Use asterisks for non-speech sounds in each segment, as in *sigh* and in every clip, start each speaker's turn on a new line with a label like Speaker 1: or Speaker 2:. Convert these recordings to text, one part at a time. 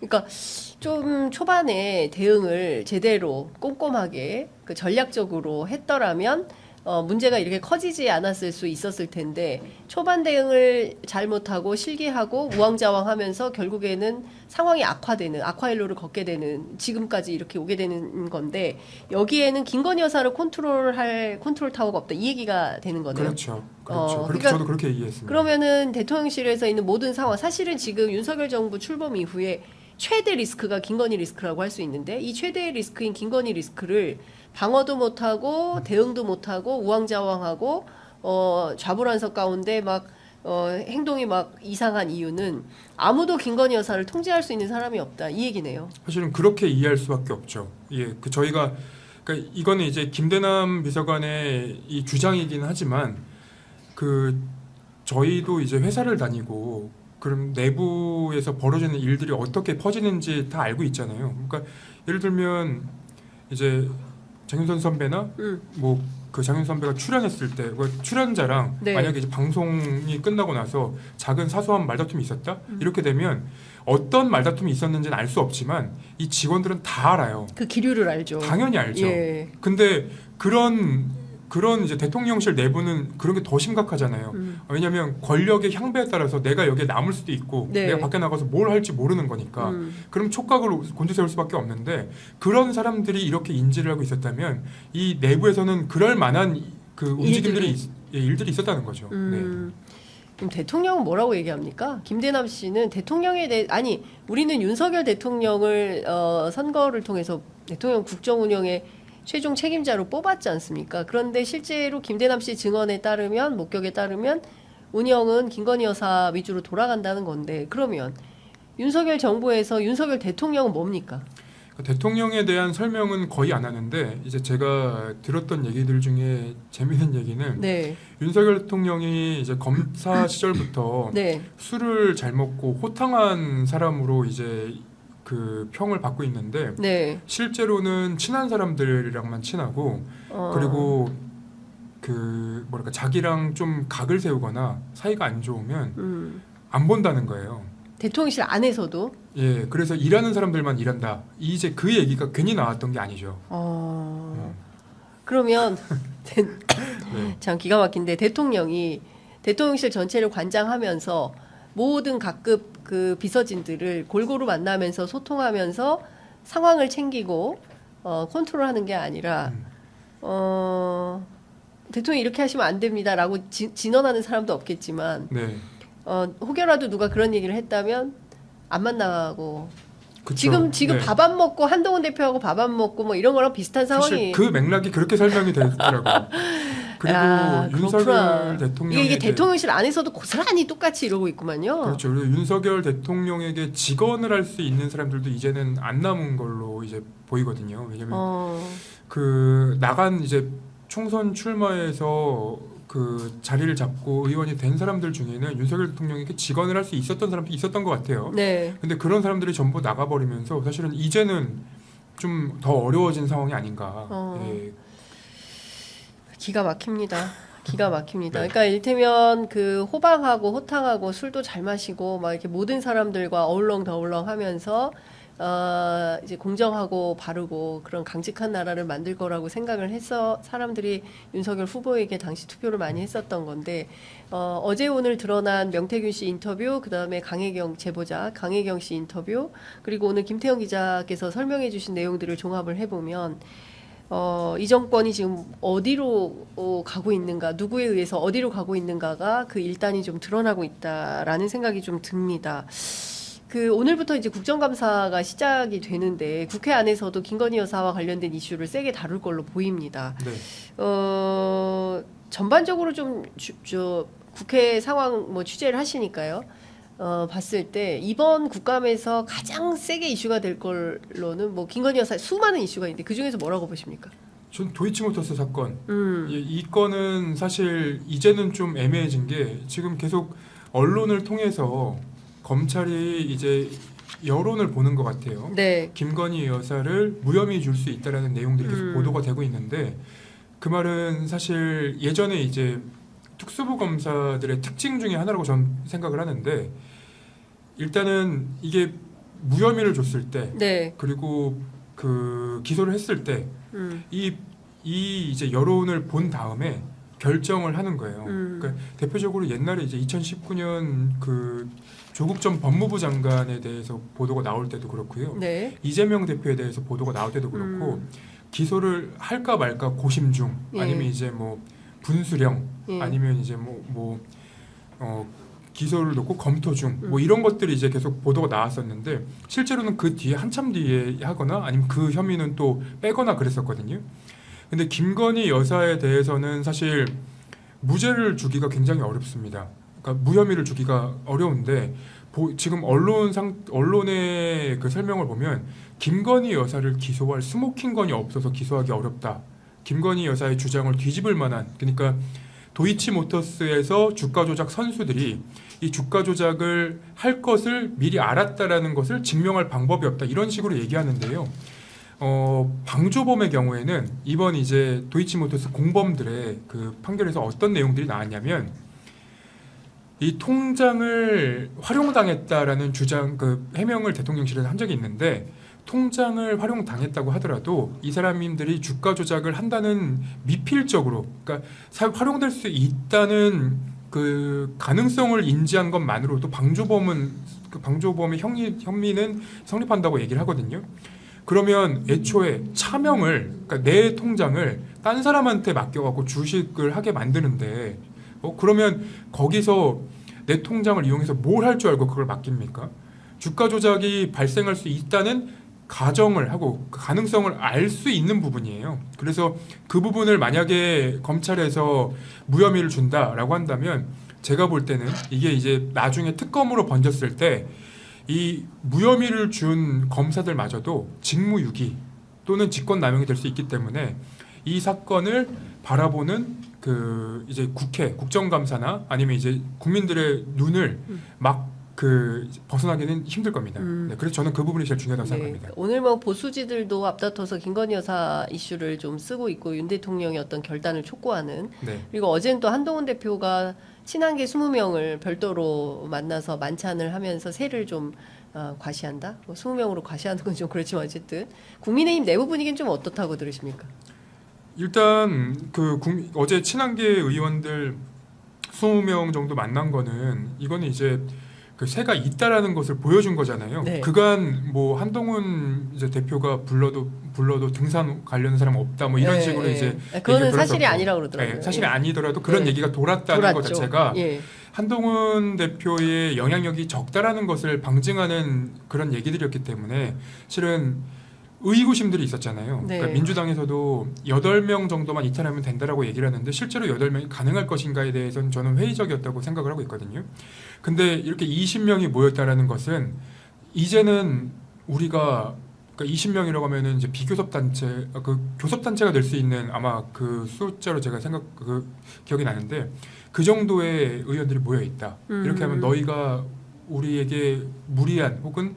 Speaker 1: 그러니까 좀 초반에 대응을 제대로 꼼꼼하게 그 전략적으로 했더라면 어, 문제가 이렇게 커지지 않았을 수 있었을 텐데 초반 대응을 잘못하고 실기하고 우왕좌왕하면서 결국에는 상황이 악화되는 악화일로를 걷게 되는 지금까지 이렇게 오게 되는 건데 여기에는 김건희 여사를 컨트롤할 컨트롤 타워가 없다 이 얘기가 되는 거네요.
Speaker 2: 그렇죠. 그렇죠.
Speaker 1: 어, 그러니까
Speaker 2: 저도 그렇게 이해했습니다.
Speaker 1: 그러면은 대통령실에서 있는 모든 상황 사실은 지금 윤석열 정부 출범 이후에 최대 리스크가 김건희 리스크라고 할 수 있는데 이 최대의 리스크인 김건희 리스크를 방어도 못하고 대응도 못하고 우왕좌왕하고 어 좌불안석 가운데 막 어, 행동이 막 이상한 이유는 아무도 김건희 여사를 통제할 수 있는 사람이 없다 이 얘기네요.
Speaker 2: 사실은 그렇게 이해할 수밖에 없죠. 예, 그 저희가 그러니까 이거는 이제 김대남 비서관의 이 주장이긴 하지만 그 저희도 이제 회사를 다니고 그럼 내부에서 벌어지는 일들이 어떻게 퍼지는지 다 알고 있잖아요. 그러니까 예를 들면 이제 장윤선 선배나
Speaker 1: 음.
Speaker 2: 뭐그 장윤 선배가 출연했을 때그 출연자랑
Speaker 1: 네.
Speaker 2: 만약에 이제 방송이 끝나고 나서 작은 사소한 말다툼이 있었다
Speaker 1: 음.
Speaker 2: 이렇게 되면 어떤 말다툼이 있었는지는 알 수 없지만 이 직원들은 다 알아요.
Speaker 1: 그 기류를 알죠.
Speaker 2: 당연히 알죠.
Speaker 1: 예.
Speaker 2: 근데 그런 그런 이제 대통령실 내부는 그런 게 더 심각하잖아요.
Speaker 1: 음.
Speaker 2: 왜냐하면 권력의 향배에 따라서 내가 여기에 남을 수도 있고
Speaker 1: 네.
Speaker 2: 내가 밖에 나가서 뭘 할지 모르는 거니까
Speaker 1: 음.
Speaker 2: 그럼 촉각을 곤두세울 수밖에 없는데 그런 사람들이 이렇게 인지를 하고 있었다면 이 내부에서는 그럴 만한 그 움직임들이
Speaker 1: 일들이.
Speaker 2: 있, 예, 일들이 있었다는 거죠. 네.
Speaker 1: 음. 그럼 대통령은 뭐라고 얘기합니까? 김대남 씨는 대통령에 대해 아니 우리는 윤석열 대통령을 어, 선거를 통해서 대통령 국정 운영의 최종 책임자로 뽑았지 않습니까? 그런데 실제로 김대남 씨 증언에 따르면 목격에 따르면 운영은 김건희 여사 위주로 돌아간다는 건데 그러면 윤석열 정부에서 윤석열 대통령은 뭡니까?
Speaker 2: 그 대통령에 대한 설명은 거의 안 하는데 이제 제가 들었던 얘기들 중에 재미있는 얘기는
Speaker 1: 네,
Speaker 2: 윤석열 대통령이 이제 검사 시절부터
Speaker 1: 네,
Speaker 2: 술을 잘 먹고 호탕한 사람으로 이제 그 평을 받고 있는데
Speaker 1: 네.
Speaker 2: 실제로는 친한 사람들이랑만 친하고
Speaker 1: 어,
Speaker 2: 그리고 그 뭐랄까 자기랑 좀 각을 세우거나 사이가 안 좋으면
Speaker 1: 음,
Speaker 2: 안 본다는 거예요.
Speaker 1: 대통령실 안에서도
Speaker 2: 예, 그래서 일하는 사람들만 일한다. 이제 그 얘기가 괜히 나왔던 게 아니죠.
Speaker 1: 어, 그러면 *laughs*
Speaker 2: 네.
Speaker 1: 참 기가 막힌데 대통령이 대통령실 전체를 관장하면서 모든 각급 그 비서진들을 골고루 만나면서 소통하면서 상황을 챙기고 어, 컨트롤하는 게 아니라
Speaker 2: 음.
Speaker 1: 어, 대통령이 이렇게 하시면 안 됩니다라고 지, 진언하는 사람도 없겠지만
Speaker 2: 네.
Speaker 1: 어, 혹여라도 누가 그런 얘기를 했다면 안 만나고
Speaker 2: 그쵸.
Speaker 1: 지금 지금
Speaker 2: 네.
Speaker 1: 밥안 먹고 한동훈 대표하고 밥 안 먹고 뭐 이런 거랑 비슷한 상황이
Speaker 2: 그 맥락이 그렇게 설명이 되더라고요. *laughs* 그리고
Speaker 1: 야,
Speaker 2: 윤석열
Speaker 1: 그렇구나.
Speaker 2: 대통령이
Speaker 1: 이게, 이게 대통령실 안에서도 고스란히 똑같이 이러고 있구만요.
Speaker 2: 그렇죠. 그리고 윤석열 대통령에게 직언을 할 수 있는 사람들도 이제는 안 남은 걸로 이제 보이거든요. 왜냐면
Speaker 1: 어,
Speaker 2: 그 나간 이제 총선 출마해서 그 자리를 잡고 의원이 된 사람들 중에는 윤석열 대통령에게 직언을 할 수 있었던 사람도 있었던 것 같아요.
Speaker 1: 네.
Speaker 2: 근데 그런 사람들이 전부 나가버리면서 사실은 이제는 좀 더 어려워진 상황이 아닌가.
Speaker 1: 어.
Speaker 2: 예.
Speaker 1: 기가 막힙니다. 기가 막힙니다. *laughs*
Speaker 2: 네.
Speaker 1: 그러니까 일테면 그 호방하고 호탕하고 술도 잘 마시고 막 이렇게 모든 사람들과 어울렁더울렁 하면서 어 이제 공정하고 바르고 그런 강직한 나라를 만들 거라고 생각을 해서 사람들이 윤석열 후보에게 당시 투표를 많이 했었던 건데 어 어제 오늘 드러난 명태균 씨 인터뷰 그다음에 강혜경 제보자 강혜경 씨 인터뷰 그리고 오늘 김태형 기자께서 설명해 주신 내용들을 종합을 해 보면 어, 이 정권이 지금 어디로 어, 가고 있는가, 누구에 의해서 어디로 가고 있는가가 그 일단이 좀 드러나고 있다라는 생각이 좀 듭니다. 그 오늘부터 이제 국정감사가 시작이 되는데 국회 안에서도 김건희 여사와 관련된 이슈를 세게 다룰 걸로 보입니다.
Speaker 2: 네.
Speaker 1: 어, 전반적으로 좀저 국회 상황 뭐 취재를 하시니까요. 어, 봤을 때 이번 국감에서 가장 세게 이슈가 될 걸로는 뭐 김건희 여사 수많은 이슈가 있는데 그 중에서 뭐라고 보십니까?
Speaker 2: 전 도이치모터스 사건
Speaker 1: 음.
Speaker 2: 예, 이 건은 사실 이제는 좀 애매해진 게 지금 계속 언론을 통해서 검찰이 이제 여론을 보는 것 같아요.
Speaker 1: 네.
Speaker 2: 김건희 여사를 무혐의 줄 수 있다라는 내용들이 계속
Speaker 1: 음.
Speaker 2: 보도가 되고 있는데 그 말은 사실 예전에 이제 특수부 검사들의 특징 중에 하나라고 전 생각을 하는데 일단은 이게 무혐의를 줬을 때
Speaker 1: 네.
Speaker 2: 그리고 그 기소를 했을 때
Speaker 1: 음.
Speaker 2: 이이 이제 여론을 본 다음에 결정을 하는 거예요.
Speaker 1: 음.
Speaker 2: 그러니까 대표적으로 옛날에 이제 2019년 그 조국 전 법무부 장관에 대해서 보도가 나올 때도 그렇고요.
Speaker 1: 네.
Speaker 2: 이재명 대표에 대해서 보도가 나올 때도 그렇고
Speaker 1: 음.
Speaker 2: 기소를 할까 말까 고심 중
Speaker 1: 예.
Speaker 2: 아니면 이제 뭐 분수령
Speaker 1: 예.
Speaker 2: 아니면 이제 뭐 뭐 어, 기소를 놓고 검토 중뭐
Speaker 1: 음.
Speaker 2: 이런 것들이 이제 계속 보도가 나왔었는데 실제로는 그 뒤에 한참 뒤에 하거나 아니면 그 혐의는 또 빼거나 그랬었거든요. 근데 김건희 여사에 대해서는 사실 무죄를 주기가 굉장히 어렵습니다. 그러니까 무혐의를 주기가 어려운데 보- 지금 언론 상 언론의 그 설명을 보면 김건희 여사를 기소할 스모킹 건이 없어서 기소하기 어렵다. 김건희 여사의 주장을 뒤집을 만한 그러니까 도이치모터스에서 주가 조작 선수들이 이 주가 조작을 할 것을 미리 알았다라는 것을 증명할 방법이 없다 이런 식으로 얘기하는데요. 어, 방조범의 경우에는 이번 이제 도이치모터스 공범들의 그 판결에서 어떤 내용들이 나왔냐면 이 통장을 활용당했다라는 주장 그 해명을 대통령실에서 한 적이 있는데 통장을 활용당했다고 하더라도 이 사람들이 주가 조작을 한다는 미필적으로 그러니까 사- 활용될 수 있다는 그 가능성을 인지한 것만으로도 방조범은 그 방조범의 혐의, 혐의는 성립한다고 얘기를 하거든요. 그러면 애초에 차명을 그러니까 내 통장을 딴 사람한테 맡겨갖고 주식을 하게 만드는데 어 그러면 거기서 내 통장을 이용해서 뭘 할 줄 알고 그걸 맡깁니까? 주가 조작이 발생할 수 있다는 가정을 하고 그 가능성을 알 수 있는 부분이에요. 그래서 그 부분을 만약에 검찰에서 무혐의를 준다라고 한다면 제가 볼 때는 이게 이제 나중에 특검으로 번졌을 때 이 무혐의를 준 검사들마저도 직무유기 또는 직권남용이 될 수 있기 때문에 이 사건을 바라보는 그 이제 국회 국정감사나 아니면 이제 국민들의 눈을
Speaker 1: 음.
Speaker 2: 막 그 벗어나기는 힘들 겁니다.
Speaker 1: 음.
Speaker 2: 네, 그래서 저는 그 부분이 제일 중요하다고
Speaker 1: 네.
Speaker 2: 생각합니다.
Speaker 1: 오늘 뭐 보수지들도 앞다퉈서 김건희 여사 이슈를 좀 쓰고 있고 윤 대통령의 어떤 결단을 촉구하는
Speaker 2: 네.
Speaker 1: 그리고 어제는 또 한동훈 대표가 친한계 20명을 별도로 만나서 만찬을 하면서 세를 좀 어, 과시한다. 뭐 20명으로 과시하는 건 좀 그렇지만 어쨌든 국민의힘 내부 분위기는 좀 어떻다고 들으십니까?
Speaker 2: 일단 그 국- 어제 친한계 의원들 20명 정도 만난 거는 이거는 이제 그 새가 있다라는 것을 보여준 거잖아요.
Speaker 1: 네.
Speaker 2: 그간 뭐 한동훈 이제 대표가 불러도 불러도 등산 관련 사람 없다 뭐 이런
Speaker 1: 예,
Speaker 2: 식으로
Speaker 1: 예.
Speaker 2: 이제
Speaker 1: 아, 그거는 사실이
Speaker 2: 들었었고.
Speaker 1: 아니라고 그러더라고요.
Speaker 2: 네, 사실이
Speaker 1: 예.
Speaker 2: 아니더라도 그런
Speaker 1: 네.
Speaker 2: 얘기가 돌았다는 것
Speaker 1: 돌았죠.
Speaker 2: 자체가
Speaker 1: 예.
Speaker 2: 한동훈 대표의 영향력이 적다라는 것을 방증하는 그런 얘기들이었기 때문에 실은 의구심들이 있었잖아요.
Speaker 1: 네.
Speaker 2: 그러니까 민주당에서도 8명 정도만 이탈하면 된다라고 얘기를 하는데 실제로 8명이 가능할 것인가에 대해서는 저는 회의적이었다고 생각을 하고 있거든요. 근데 이렇게 20명이 모였다라는 것은 이제는 우리가 그러니까 20명이라고 하면은 이제 비교섭 단체 아, 그 교섭 단체가 될 수 있는 아마 그 숫자로 제가 생각 그 기억이 나는데 그 정도의 의원들이 모여 있다. 이렇게 하면
Speaker 1: 음.
Speaker 2: 너희가 우리에게 무리한 혹은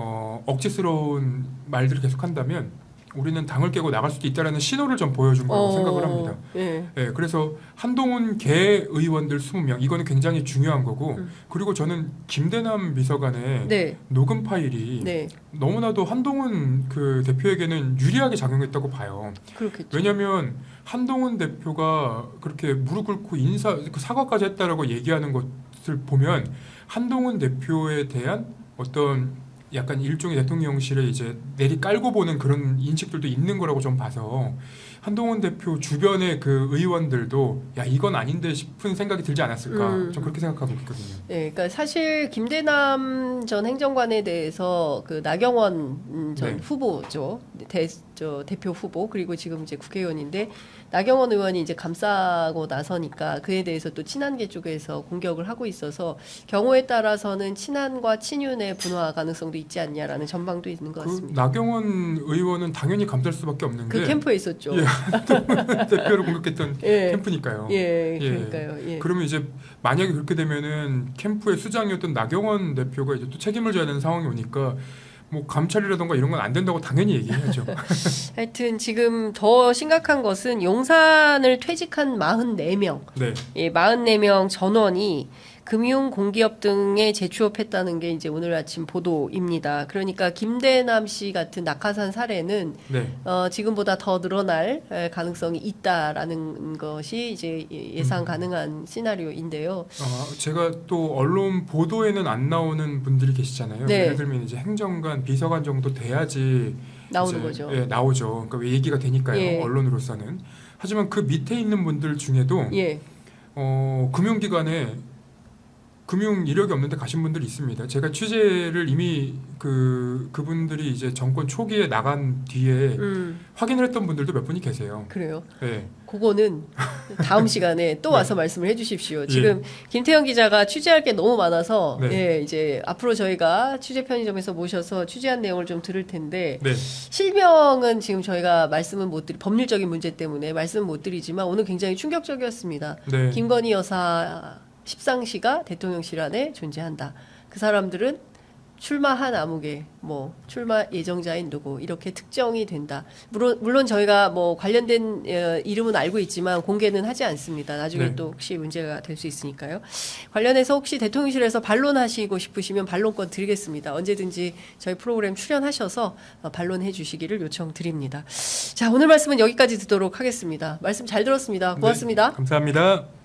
Speaker 2: 어, 억지스러운 말들을 계속한다면 우리는 당을 깨고 나갈 수도 있다라는 신호를 좀 보여준 거라고
Speaker 1: 어,
Speaker 2: 생각을 합니다.
Speaker 1: 예.
Speaker 2: 예, 그래서 한동훈 개 의원들 20명 이거는 굉장히 중요한 거고
Speaker 1: 음.
Speaker 2: 그리고 저는 김대남 비서관의
Speaker 1: 네.
Speaker 2: 녹음 파일이
Speaker 1: 네.
Speaker 2: 너무나도 한동훈 그 대표에게는 유리하게 작용했다고 봐요.
Speaker 1: 그렇겠죠.
Speaker 2: 왜냐하면 한동훈 대표가 그렇게 무릎 꿇고 인사 그 사과까지 했다라고 얘기하는 것을 보면 한동훈 대표에 대한 어떤 약간 일종의 대통령실에 이제 내리 깔고 보는 그런 인식들도 있는 거라고 좀 봐서 한동훈 대표 주변의 그 의원들도 야 이건 아닌데 싶은 생각이 들지 않았을까
Speaker 1: 음.
Speaker 2: 좀 그렇게 생각하고 있거든요.
Speaker 1: 네, 그러니까 사실 김대남 전 행정관에 대해서 그 나경원 음, 전
Speaker 2: 네.
Speaker 1: 후보죠, 대, 저 대표 후보 그리고 지금 이제 국회의원인데 나경원 의원이 이제 감싸고 나서니까 그에 대해서 또 친한계 쪽에서 공격을 하고 있어서 경우에 따라서는 친한과 친윤의 분화 가능성도 있지 않냐라는 전망도 있는
Speaker 2: 것그
Speaker 1: 같습니다.
Speaker 2: 나경원 의원은 당연히 감쌀 수밖에 없는
Speaker 1: 그
Speaker 2: 게
Speaker 1: 캠프에 있었죠.
Speaker 2: 예. *laughs* 대표를 공격했던
Speaker 1: 예,
Speaker 2: 캠프니까요.
Speaker 1: 예,
Speaker 2: 예.
Speaker 1: 그러니까요. 예.
Speaker 2: 그러면 이제 만약에 그렇게 되면은 캠프의 수장이었던 나경원 대표가 이제 또 책임을 져야 되는 상황이 오니까 뭐 감찰이라던가 이런 건 안 된다고 당연히 얘기해야죠. *laughs*
Speaker 1: 하여튼 지금 더 심각한 것은 용산을 퇴직한 44명
Speaker 2: 네.
Speaker 1: 예, 44명 전원이 금융 공기업 등에 재취업했다는 게 이제 오늘 아침 보도입니다. 그러니까 김대남 씨 같은 낙하산 사례는
Speaker 2: 네.
Speaker 1: 어, 지금보다 더 늘어날 에, 가능성이 있다라는 것이 이제 예- 예상 가능한 시나리오인데요.
Speaker 2: 어, 제가 또 언론 보도에는 안 나오는 분들이 계시잖아요.
Speaker 1: 네.
Speaker 2: 예를 들면 이제 행정관, 비서관 정도 돼야지
Speaker 1: 나오는 거죠.
Speaker 2: 예, 나오죠. 그러니까 왜 얘기가 되니까요.
Speaker 1: 예.
Speaker 2: 언론으로서는. 하지만 그 밑에 있는 분들 중에도
Speaker 1: 예,
Speaker 2: 어, 금융기관에 금융 이력이 없는데 가신 분들이 있습니다. 제가 취재를 이미 그 그분들이 이제 정권 초기에 나간 뒤에
Speaker 1: 음,
Speaker 2: 확인을 했던 분들도 몇 분이 계세요.
Speaker 1: 그래요.
Speaker 2: 네.
Speaker 1: 그거는 *laughs* 다음 시간에 또
Speaker 2: 네.
Speaker 1: 와서 말씀을 해주십시오. 지금 김태형 기자가 취재할 게 너무 많아서
Speaker 2: 네.
Speaker 1: 예, 이제 앞으로 저희가 취재 편의점에서 모셔서 취재한 내용을 좀 들을 텐데
Speaker 2: 네.
Speaker 1: 실명은 지금 저희가 말씀은 못 드리 법률적인 문제 때문에 말씀은 못 드리지만 오늘 굉장히 충격적이었습니다.
Speaker 2: 네.
Speaker 1: 김건희 여사 십상시가 대통령실 안에 존재한다. 그 사람들은 출마한 암흑에 뭐 출마 예정자인 누구 이렇게 특정이 된다. 물론 물론 저희가 뭐 관련된 어, 이름은 알고 있지만 공개는 하지 않습니다. 나중에
Speaker 2: 네.
Speaker 1: 또 혹시 문제가 될 수 있으니까요. 관련해서 혹시 대통령실에서 반론하시고 싶으시면 반론권 드리겠습니다. 언제든지 저희 프로그램 출연하셔서 어, 반론해 주시기를 요청드립니다. 자 오늘 말씀은 여기까지 듣도록 하겠습니다. 말씀 잘 들었습니다. 고맙습니다.
Speaker 2: 네. 감사합니다.